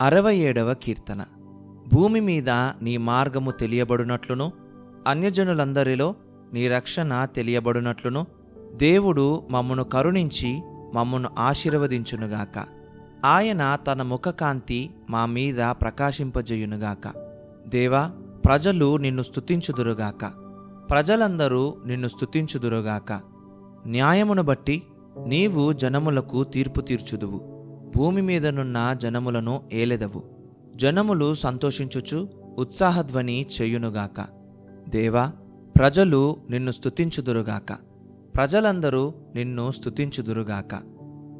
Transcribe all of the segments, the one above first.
అరవై ఏడవ కీర్తన. భూమి మీద నీ మార్గము తెలియబడునట్లును అన్యజనులందరిలో నీ రక్షణ తెలియబడునట్లును దేవుడు మమ్మను కరుణించి మమ్మను ఆశీర్వదించునుగాక. ఆయన తన ముఖకాంతి మా మీద ప్రకాశింపజేయునుగాక. దేవా ప్రజలు నిన్ను స్తుతించుదురుగాక. ప్రజలందరూ నిన్ను స్తుతించుదురుగాక. న్యాయమును బట్టి నీవు జనములకు తీర్పు తీర్చుదువు. భూమి మీదనున్న జనములను ఏలెదవు. జనములు సంతోషించుచు ఉత్సాహధ్వని చేయునుగాక. దేవా ప్రజలు నిన్ను స్తుతించుదురుగాక. ప్రజలందరూ నిన్ను స్తుతించుదురుగాక.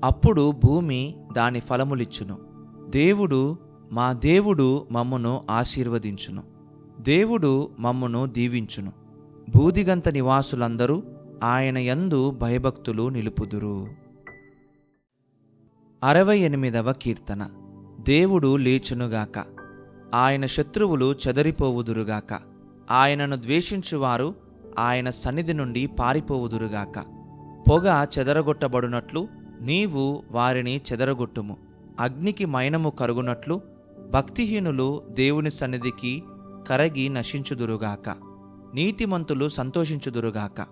అప్పుడు భూమి దాని ఫలములిచ్చును. దేవుడు మా దేవుడు మమ్మును ఆశీర్వదించును. దేవుడు మమ్మును దీవించును. భూదిగంత నివాసులందరూ ఆయన యందు భయభక్తులు నిలుపుదురు. అరవై ఎనిమిదవ కీర్తన. దేవుడు లేచునుగాక. ఆయన శత్రువులు చెదరిపోవుదురుగాక. ఆయనను ద్వేషించువారు ఆయన సన్నిధి నుండి పారిపోవుదురుగాక. పొగ చెదరగొట్టబడునట్లు నీవు వారిని చెదరగొట్టుము. అగ్నికి మైనము కరుగునట్లు భక్తిహీనులు దేవుని సన్నిధికి కరగి నశించుదురుగాక. నీతిమంతులు సంతోషించుదురుగాక.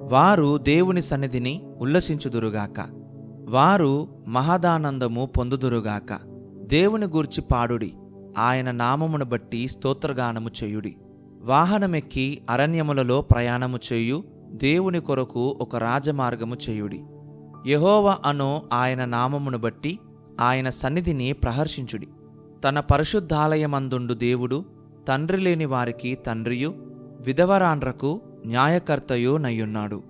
వారు దేవుని సన్నిధిని ఉల్లసించుదురుగాక. వారు మహదానందము పొందుదురుగాక. దేవుని గూర్చి పాడుడి. ఆయన నామమును బట్టి స్తోత్రగానము చేయుడి. వాహనమెక్కి అరణ్యములలో ప్రయాణము చేయు దేవుని కొరకు ఒక రాజమార్గము చేయుడి. యహోవ అను ఆయన నామమును బట్టి ఆయన సన్నిధిని ప్రహర్షించుడి. తన పరిశుద్ధాలయమందుండు దేవుడు తండ్రి లేని వారికి తండ్రియు విధవరాండ్రకు న్యాయకర్తయు నయ్యున్నాడు.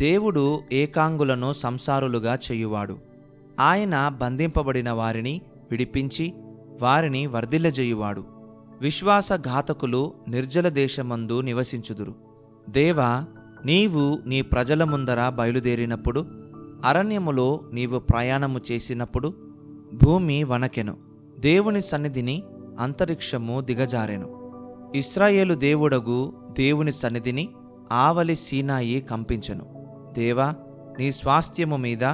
దేవుడు ఏకాంగులను సంసారులుగా చేయువాడు. ఆయన బంధింపబడిన వారిని విడిపించి వారిని వర్ధిల్లజేయువాడు. విశ్వాసఘాతకులు నిర్జల దేశమందు నివసించుదురు. దేవా నీవు నీ ప్రజల ముందర బయలుదేరినప్పుడు అరణ్యములో నీవు ప్రయాణము చేసినప్పుడు భూమి వనకెను. దేవుని సన్నిధిని అంతరిక్షము దిగజారెను. ఇస్రాయేలు దేవుడగు దేవుని సన్నిధిని ఆవలి సీనాయి కంపించెను. దేవా నీ స్వాస్థ్యము మీద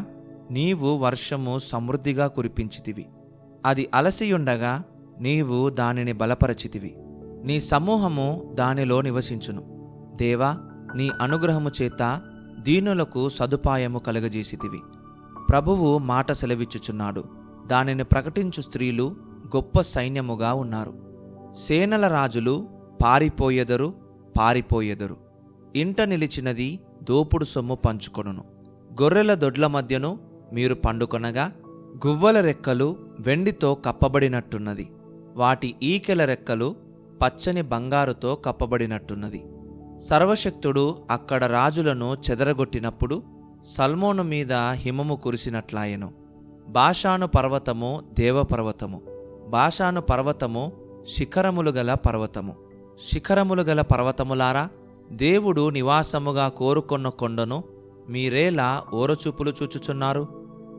నీవు వర్షము సమృద్ధిగా కురిపించితివి. అది అలసియుండగా నీవు దానిని బలపరచితివి. నీ సమూహము దానిలో నివసించును. దేవా నీ అనుగ్రహము చేత దీనులకు సదుపాయము కలుగజేసితివి. ప్రభువు మాట సెలవిచ్చుచున్నాడు. దానిని ప్రకటించు స్త్రీలు గొప్ప సైన్యముగా ఉన్నారు. సేనల రాజులు పారిపోయెదరు పారిపోయెదరు. ఇంట నిలిచినది దోపుడు సొమ్ము పంచుకొనును. గొర్రెల దొడ్ల మధ్యను మీరు పండుకొనగా గువ్వల రెక్కలు వెండితో కప్పబడినట్టున్నది. వాటి ఈకెల రెక్కలు పచ్చని బంగారుతో కప్పబడినట్టున్నది. సర్వశక్తుడు అక్కడ రాజులను చెదరగొట్టినప్పుడు సల్మోను మీద హిమము కురిసినట్లాయెను. బాషాను పర్వతము దేవపర్వతము. బాషాను పర్వతము శిఖరములు గల పర్వతము. శిఖరములు గల పర్వతములారా దేవుడు నివాసముగా కోరుకున్న కొండను మీరేలా ఓరచూపులు చూచుచున్నారు?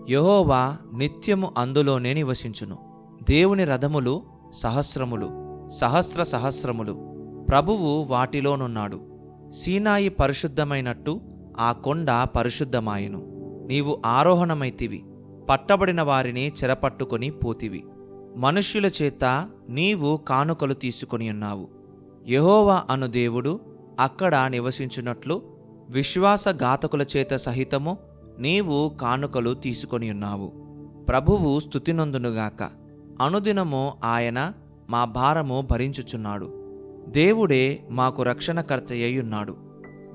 యహోవా నిత్యము అందులోనే నివసించును. దేవుని రథములు సహస్రములు సహస్ర సహస్రములు. ప్రభువు వాటిలోనున్నాడు. సీనాయి పరిశుద్ధమైనట్టు ఆ కొండ పరిశుద్ధమాయెను. నీవు ఆరోహణమైతివి పట్టబడిన వారిని చెరపట్టుకొని పోతివి. మనుష్యుల చేత నీవు కానుకలు తీసుకొని ఉన్నావు యహోవా అను దేవుడు అక్కడ నివసించున్నట్లు విశ్వాసఘాతకుల చేత సహితము నీవు కానుకలు తీసుకొని ఉన్నావు. ప్రభువు స్థుతినందునుగాక. అనుదినము ఆయన మా భారము భరించుచున్నాడు. దేవుడే మాకు రక్షణకర్తయ్యున్నాడు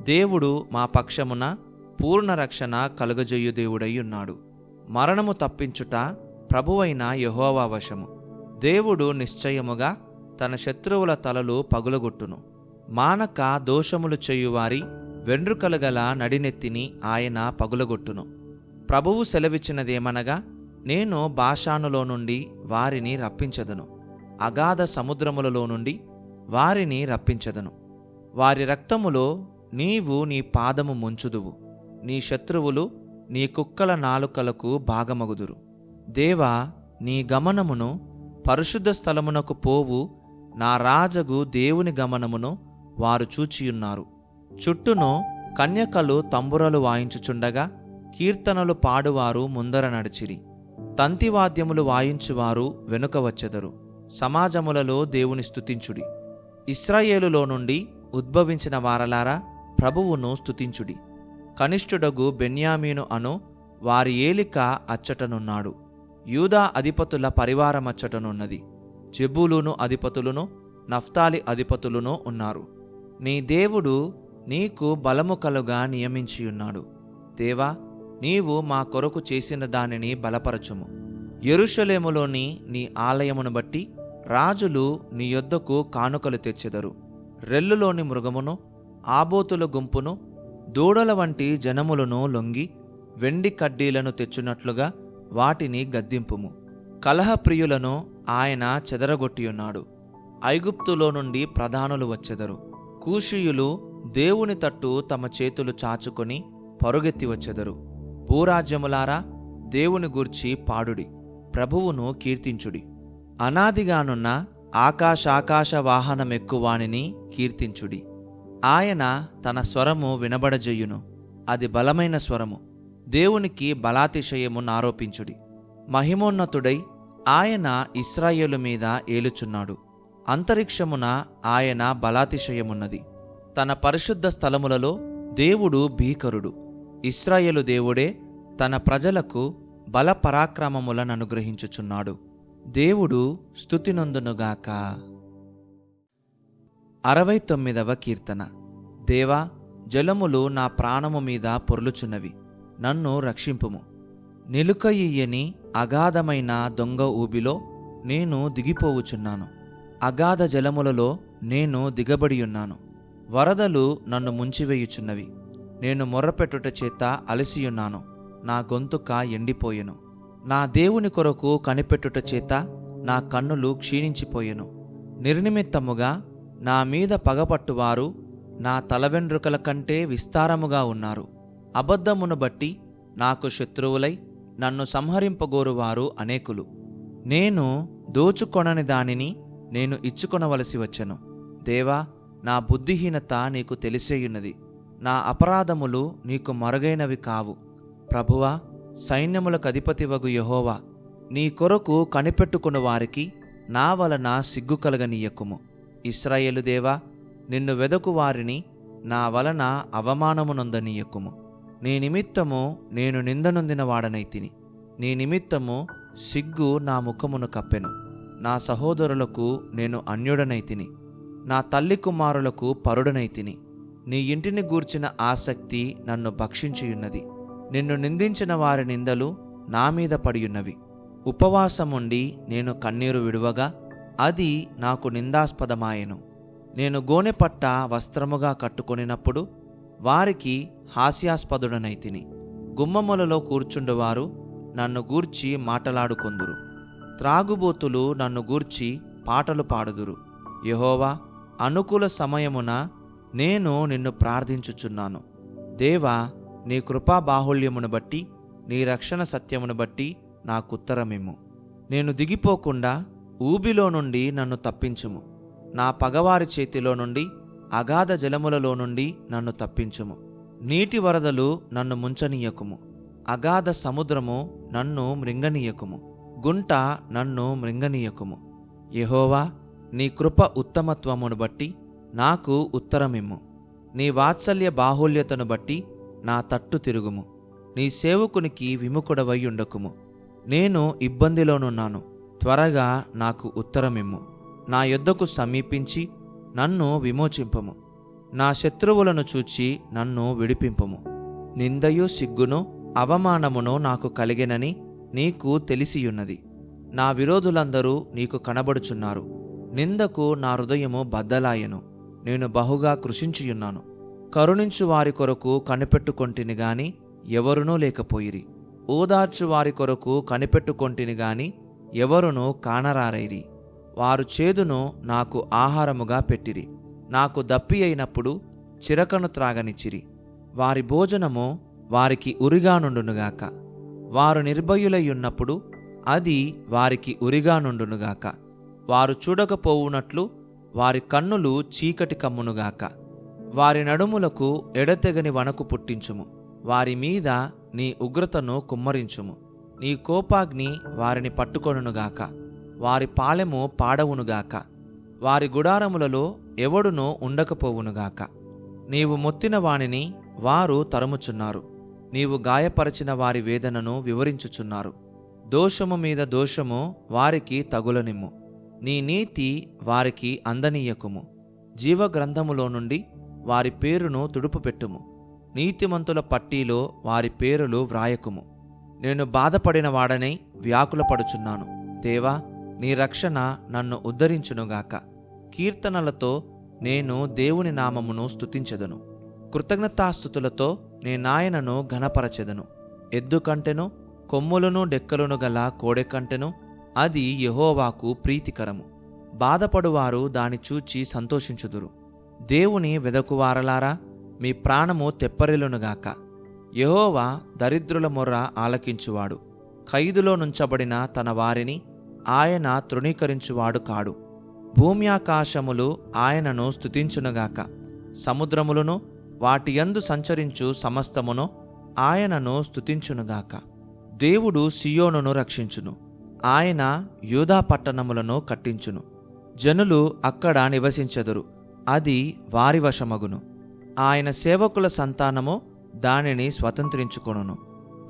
దేవుడు మా పక్షమున పూర్ణ రక్షణ కలుగజేయు దేవుడై ఉన్నాడు మరణము తప్పించుట ప్రభువైన యహోవా వశము. దేవుడు నిశ్చయముగా తన శత్రువుల తలలు పగులగొట్టును. మానక దోషములు చేయువారి వెండ్రుకలు గల నడినెత్తిని ఆయన పగులగొట్టును. ప్రభువు సెలవిచ్చినదేమనగా నేను భాషానులో నుండి వారిని రప్పించదను. అగాధ సముద్రములలో నుండి వారిని రప్పించదను. వారి రక్తములో నీవు నీ పాదము ముంచుదువు. నీ శత్రువులు నీ కుక్కల నాలుకలకు భాగమగుదురు. దేవా నీ గమనమును పరిశుద్ధ స్థలమునకు పోవు. నా రాజగు దేవుని గమనమును వారు చూచియున్నారు. చుట్టూను కన్యకలు తంబురలు వాయించుచుండగా కీర్తనలు పాడువారు ముందర నడిచిరి. తంతివాద్యములు వాయించువారు వెనుక వచ్చెదరు. సమాజములలో దేవుని స్థుతించుడి ఇస్రాయేలులో నుండి ఉద్భవించిన వారలారా ప్రభువును స్థుతించుడి కనిష్ఠుడగు బెన్యామీను అను వారి ఏలిక అచ్చటనున్నాడు. యూదా అధిపతుల పరివారమచ్చటనున్నది. జెబూలును అధిపతులను నఫ్తాలి అధిపతులను ఉన్నారు. నీ దేవుడు నీకు బలము కలుగా నియమించియున్నాడు దేవా నీవు మా కొరకు చేసిన దానిని బలపరచుము. ఎరుషలేములోని నీ ఆలయమును బట్టి రాజులు నీ యొద్దకు కానుకలు తెచ్చెదరు. రెల్లులోని మృగమును ఆబోతుల గుంపును దూడల వంటి జనములను లొంగి వెండి కడ్డీలను తెచ్చునట్లుగా వాటిని గద్దింపుము. కలహప్రియులను ఆయన చెదరగొట్టియున్నాడు. ఐగుప్తులో నుండి ప్రధానులు వచ్చెదరు. కూషీయులు దేవుని తట్టు తమ చేతులు చాచుకొని పరుగెత్తి వచ్చెదరు భూరాజ్యములారా దేవుని గూర్చి పాడుడి ప్రభువును కీర్తించుడి. అనాదిగానున్న ఆకాశాకాశ వాహనమెక్కువానిని కీర్తించుడి. ఆయన తన స్వరము వినబడజేయును అది బలమైన స్వరము. దేవునికి బలాతిశయము నారోపించుడి మహిమోన్నతుడై ఆయన ఇస్రాయేలు మీద ఏలుచున్నాడు. అంతరిక్షమున ఆయన బలాతిశయమున్నది. తన పరిశుద్ధ స్థలములలో దేవుడు భీకరుడు. ఇస్రాయేలు దేవుడే తన ప్రజలకు బల పరాక్రమములను అనుగ్రహించుచున్నాడు దేవుడు స్థుతినందునుగాక. అరవై తొమ్మిదవ కీర్తన. దేవా జలములు నా ప్రాణము మీద పొర్లుచున్నవి. నన్ను రక్షింపుము. నిలుకయ్యని అగాధమైన దొంగ ఊబిలో నేను దిగిపోవుచున్నాను. అగాధ జలములలో నేను దిగబడియున్నాను. వరదలు నన్ను ముంచివేయుచున్నవి. నేను మొర్రపెట్టుట చేత అలసియున్నాను. నా గొంతుక ఎండిపోయెను. నా దేవుని కొరకు కనిపెట్టుట చేత నా కన్నులు క్షీణించిపోయెను. నిర్నిమిత్తముగా నా మీద పగపట్టువారు నా తల వెండ్రుకల కంటే విస్తారముగా ఉన్నారు. అబద్ధమును బట్టి నాకు శత్రువులై నన్ను సంహరింపగోరువారు అనేకులు. నేను దోచుకొనని దానిని నేను ఇచ్చుకొనవలసి వచ్చెను. దేవా నా బుద్ధిహీనత నీకు తెలిసేయున్నది. నా అపరాధములు నీకు మరుగైనవి కావు. ప్రభువా సైన్యములకు అధిపతివగు యహోవా నీ కొరకు కనిపెట్టుకున్న వారికి నా వలన సిగ్గు కలగనీయకుము. ఇస్రాయేలు దేవా నిన్ను వెదకు వారిని నా వలన అవమానమునొందనీయకుము. నీ నిమిత్తము నేను నిందనొందిన వాడనైతిని నీ నిమిత్తము సిగ్గు నా ముఖమును కప్పెను. నా సహోదరులకు నేను అన్యుడనైతిని నా తల్లి కుమారులకు పరుడనైతిని నీ ఇంటిని గూర్చిన ఆసక్తి నన్ను భక్షించియున్నది. నిన్ను నిందించిన వారి నిందలు నా మీద పడియున్నవి. ఉపవాసముండి నేను కన్నీరు విడువగా అది నాకు నిందాస్పదమాయెను. నేను గోనెపట్ట వస్త్రముగా కట్టుకొనినప్పుడు వారికి హాస్యాస్పదుడనైతిని గుమ్మములలో కూర్చుండువారు నన్ను గూర్చి మాటలాడుకొందురు. త్రాగుబోతులు నన్ను గూర్చి పాటలు పాడుదురు. యహోవా అనుకూల సమయమున నేను నిన్ను ప్రార్థించుచున్నాను. దేవా నీ కృపా బాహుళ్యమును బట్టి నీ రక్షణ సత్యమును బట్టి నాకుత్తరమిమ్ము నేను దిగిపోకుండా ఊబిలో నుండి నన్ను తప్పించుము. నా పగవారి చేతిలో నుండి అగాధ జలములలో నుండి నన్ను తప్పించుము. నీటి వరదలు నన్ను ముంచనీయకుము. అగాధ సముద్రము నన్ను మృంగనీయకుము. గుంట నన్ను మృంగనీయకుము. యహోవా నీ కృప ఉత్తమత్వమును బట్టి నాకు ఉత్తరమిమ్ము. నీ వాత్సల్య బాహుల్యతను బట్టి నా తట్టు తిరుగుము. నీ సేవకునికి విముఖుడవై ఉండకుము. నేను ఇబ్బందిలోనున్నాను త్వరగా నాకు ఉత్తరమిమ్ము. నా యొద్దకు సమీపించి నన్ను విమోచింపము. నా శత్రువులను చూచి నన్ను విడిపింపము. నిందయు సిగ్గును అవమానమును నాకు కలిగినని నీకు తెలిసియున్నది. నా విరోధులందరూ నీకు కనబడుచున్నారు. నిందకు నా హృదయము బద్దలాయెను. నేను బహుగా కృషించియున్నాను. కరుణించు వారి కొరకు కనిపెట్టుకొంటిని గాని ఎవరునూ లేకపోయిరి. ఓదార్చు వారి కొరకు కనిపెట్టుకొంటిని గాని ఎవరునూ కానరారైరి. వారు చేదును నాకు ఆహారముగా పెట్టిరి. నాకు దప్పి అయినప్పుడు చిరకను త్రాగనిచ్చిరి. వారి భోజనము వారికి ఉరిగానుండునుగాక. వారు నిర్భయులయ్యున్నప్పుడు అది వారికి ఉరిగానుండునుగాక వారు చూడకపోవునట్లు వారి కన్నులు చీకటి కమ్మునుగాక. వారి నడుములకు ఎడతెగని వణకు పుట్టించుము. వారి మీద నీ ఉగ్రతను కుమ్మరించుము. నీ కోపాగ్ని వారిని పట్టుకొనుగాక వారి పాలెము పాడవునుగాక. వారి గుడారములలో ఎవడునో ఉండకపోవునుగాక. నీవు మొత్తిన వానిని వారు తరుముచున్నారు. నీవు గాయపరచిన వారి వేదనను వివరించుచున్నారు. దోషము మీద దోషము వారికి తగులనిమ్ము. నీ నీతి వారికి అందనీయకుము. జీవగ్రంథములో నుండి వారి పేరును తుడుపుపెట్టుము నీతిమంతుల పట్టీలో వారి పేరులు వ్రాయకుము. నేను బాధపడిన వాడనై వ్యాకులపడుచున్నాను దేవా నీ రక్షణ నన్ను ఉద్ధరించునుగాక. కీర్తనలతో నేను దేవుని నామమును స్తుతించెదను. కృతజ్ఞతాస్థుతులతో నీ నాయనను ఘనపరచెదను. ఎద్దు కంటెను కొమ్ములను డెక్కలను గల కోడె కంటెను అది యహోవాకు ప్రీతికరము. బాధపడువారు దాని చూచి సంతోషించుదురు. దేవుని వెదకువారలారా మీ ప్రాణము తెప్పరిలునుగాక యహోవా దరిద్రుల మొర్ర ఆలకించువాడు. ఖైదులో నుంచబడిన తన వారిని ఆయన తృణీకరించువాడు కాడు. భూమ్యాకాశములు ఆయనను స్థుతించునుగాక సముద్రములను వాటి యందు సంచరించు సమస్తమును ఆయనను స్తుతించునుగాక. దేవుడు సియోనును రక్షించును. ఆయన యూదా పట్టణములను కట్టించును. జనులు అక్కడ నివసించెదరు. అది వారి వశమగును. ఆయన సేవకుల సంతానము దానిని స్వతంత్రించుకొనును.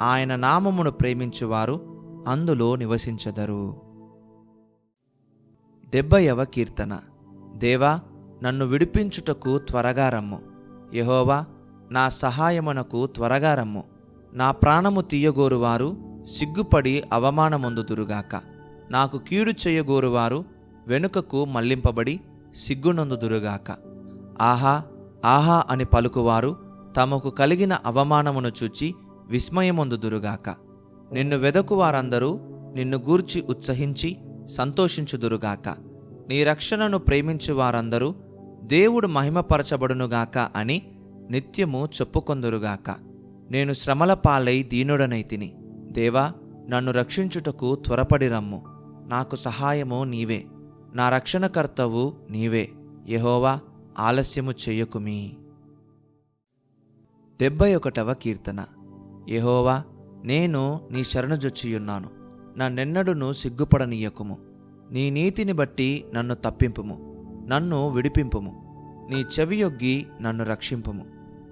ఆయన నామమును ప్రేమించువారు అందులో నివసించెదరు. డెబ్బయవ కీర్తన. దేవా నన్ను విడిపించుటకు త్వరగా రమ్ము. యహోవా నా సహాయమునకు త్వరగా రమ్ము. నా ప్రాణము తీయగోరువారు సిగ్గుపడి అవమానమొందుదురుగాక. నాకు కీడు చేయగోరువారు వెనుకకు మళ్ళింపబడి సిగ్గునందుదురుగాక. ఆహా ఆహా అని పలుకువారు తమకు కలిగిన అవమానమును చూచి విస్మయమొందుదురుగాక. నిన్ను వెదకువారందరూ నిన్ను గూర్చి ఉత్సహించి సంతోషించుదురుగాక. నీ రక్షణను ప్రేమించు వారందరూ దేవుడు మహిమపరచబడునుగాక అని నిత్యము చెప్పుకొందురుగాక. నేను శ్రమల పాలై దీనుడనైతిని దేవా నన్ను రక్షించుటకు త్వరపడి రమ్ము. నాకు సహాయము నీవే. నా రక్షణకర్తవు నీవే. యహోవా ఆలస్యము చెయ్యకుమీ డెబ్బై ఒకటవ కీర్తన. యహోవా నేను నీ శరణుజొచ్చియున్నాను నన్నెన్నడును సిగ్గుపడనీయకుము. నీ నీతిని బట్టి నన్ను తప్పింపుము. నన్ను విడిపింపుము. నీ చెవియొగ్గి నన్ను రక్షింపుము.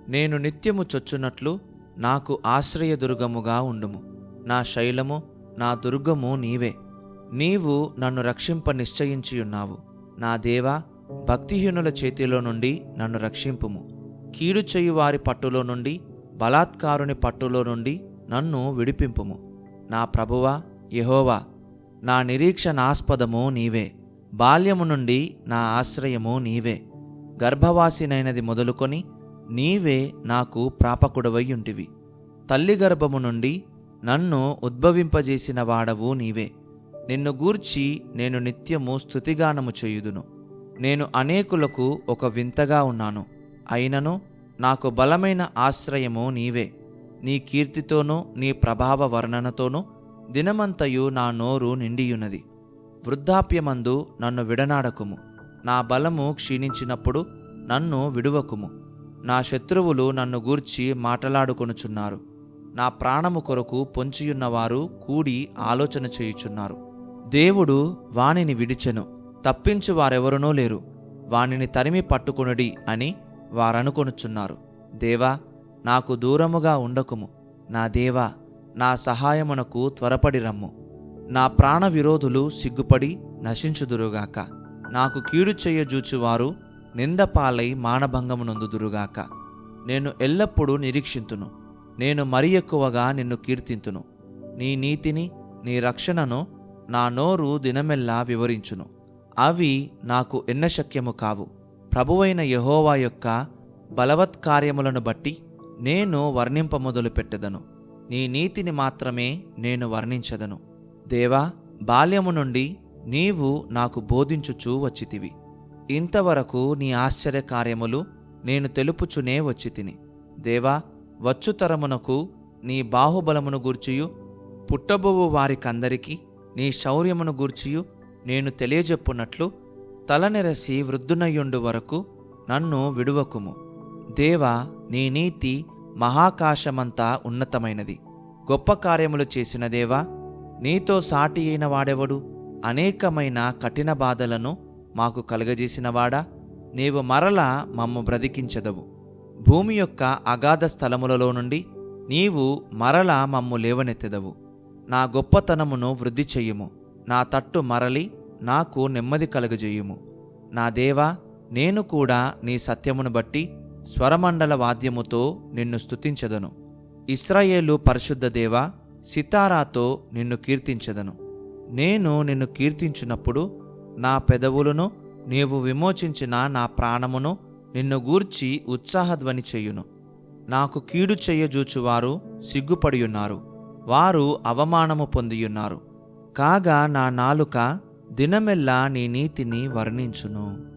నేను నిత్యము చొచ్చునట్లు నాకు ఆశ్రయదుర్గముగా ఉండుము. నా శైలము నా దుర్గము నీవే. నీవు నన్ను రక్షింప నిశ్చయించియున్నావు. నా దేవా భక్తిహీనుల చేతిలో నుండి నన్ను రక్షింపుము. కీడు చేయువారి పట్టులో నుండి బలాత్కారుని పట్టులో నుండి నన్ను విడిపింపుము. నా ప్రభువా యహోవా నా నిరీక్షణాస్పదము నీవే. బాల్యము నుండి నా ఆశ్రయము నీవే. గర్భవాసినైనది మొదలుకొని నీవే నాకు ప్రాపకుడవయ్యుంటివి. తల్లి గర్భము నుండి నన్ను ఉద్భవింపజేసిన వాడవు నీవే. నిన్ను గూర్చి నేను నిత్యము స్తుతిగానము చేయుదును. నేను అనేకులకు ఒక వింతగా ఉన్నాను. అయినను నాకు బలమైన ఆశ్రయము నీవే. నీ కీర్తితోనూ నీ ప్రభావ వర్ణనతోనూ దినమంతయు నా నోరు నిండియున్నది. వృద్ధాప్యమందు నన్ను విడనాడకుము. నా బలము క్షీణించినప్పుడు నన్ను విడువకుము. నా శత్రువులు నన్ను గూర్చి మాటలాడుకొనుచున్నారు. నా ప్రాణము కొరకు పొంచియున్నవారు కూడి ఆలోచన చేయుచున్నారు. దేవుడు వానిని విడిచెను. తప్పించు వారెవరునూ లేరు. వానిని తరిమి పట్టుకొనుడి అని వారనుకొనుచున్నారు. దేవా నాకు దూరముగా ఉండకుము. నా దేవా నా సహాయమునకు త్వరపడి రమ్ము. నా ప్రాణ విరోధులు సిగ్గుపడి నశించుదురుగాక. నాకు కీడు చెయ్యజూచువారు నిందపాలై మానభంగమునందుదురుగాక. నేను ఎల్లప్పుడూ నిరీక్షింతును. నేను మరి ఎక్కువగా నిన్ను కీర్తింతును. నీ నీతిని నీ రక్షణను నా నోరు దినమెల్లా వివరించును. అవి నాకు ఎన్నశక్యము కావు. ప్రభువైన యహోవా యొక్క బలవత్కార్యములను బట్టి నేను వర్ణింప మొదలు పెట్టెదను నీ నీతిని మాత్రమే నేను వర్ణించదను. దేవా బాల్యము నుండి నీవు నాకు బోధించుచూ వచ్చితివి. ఇంతవరకు నీ ఆశ్చర్యకార్యములు నేను తెలుపుచునే వచ్చితిని. దేవా వచ్చుతరమునకు నీ బాహుబలమును గూర్చియు పుట్టబోవు వారికందరికీ నీ శౌర్యమును గూర్చియు నేను తెలియజెప్పునట్లు తలనెరసి వృద్ధునయ్యుండు వరకు నన్ను విడువకుము. దేవా నీ నీతి మహాకాశమంతా ఉన్నతమైనది. గొప్ప కార్యములు చేసిన దేవా నీతో సాటి అయిన వాడెవడు? అనేకమైన కఠిన బాధలను మాకు కలుగజేసినవాడా నీవు మరలా మమ్ము బ్రతికించదవు. భూమి యొక్క అగాధ స్థలములలో నుండి నీవు మరలా మమ్ము లేవనెత్తెదవు. నా గొప్పతనమును వృద్ధి చెయ్యుము నా తట్టు మరలి నాకు నెమ్మది కలుగజేయుము. నా దేవా నేను కూడా నీ సత్యమును బట్టి స్వరమండల వాద్యముతో నిన్ను స్తుతించదను. ఇస్రాయేలు పరిశుద్ధ దేవా సితారాతో నిన్ను కీర్తించదను. నేను నిన్ను కీర్తించినప్పుడు నా పెదవులను నీవు విమోచించిన నా ప్రాణమును నిన్ను గూర్చి ఉత్సాహధ్వని చెయ్యును నాకు కీడు చెయ్యజూచువారు సిగ్గుపడియున్నారు. వారు అవమానము పొందియున్నారు. కాగా నా నాలుక దినమెల్లా నీ నీతిని వర్ణించును.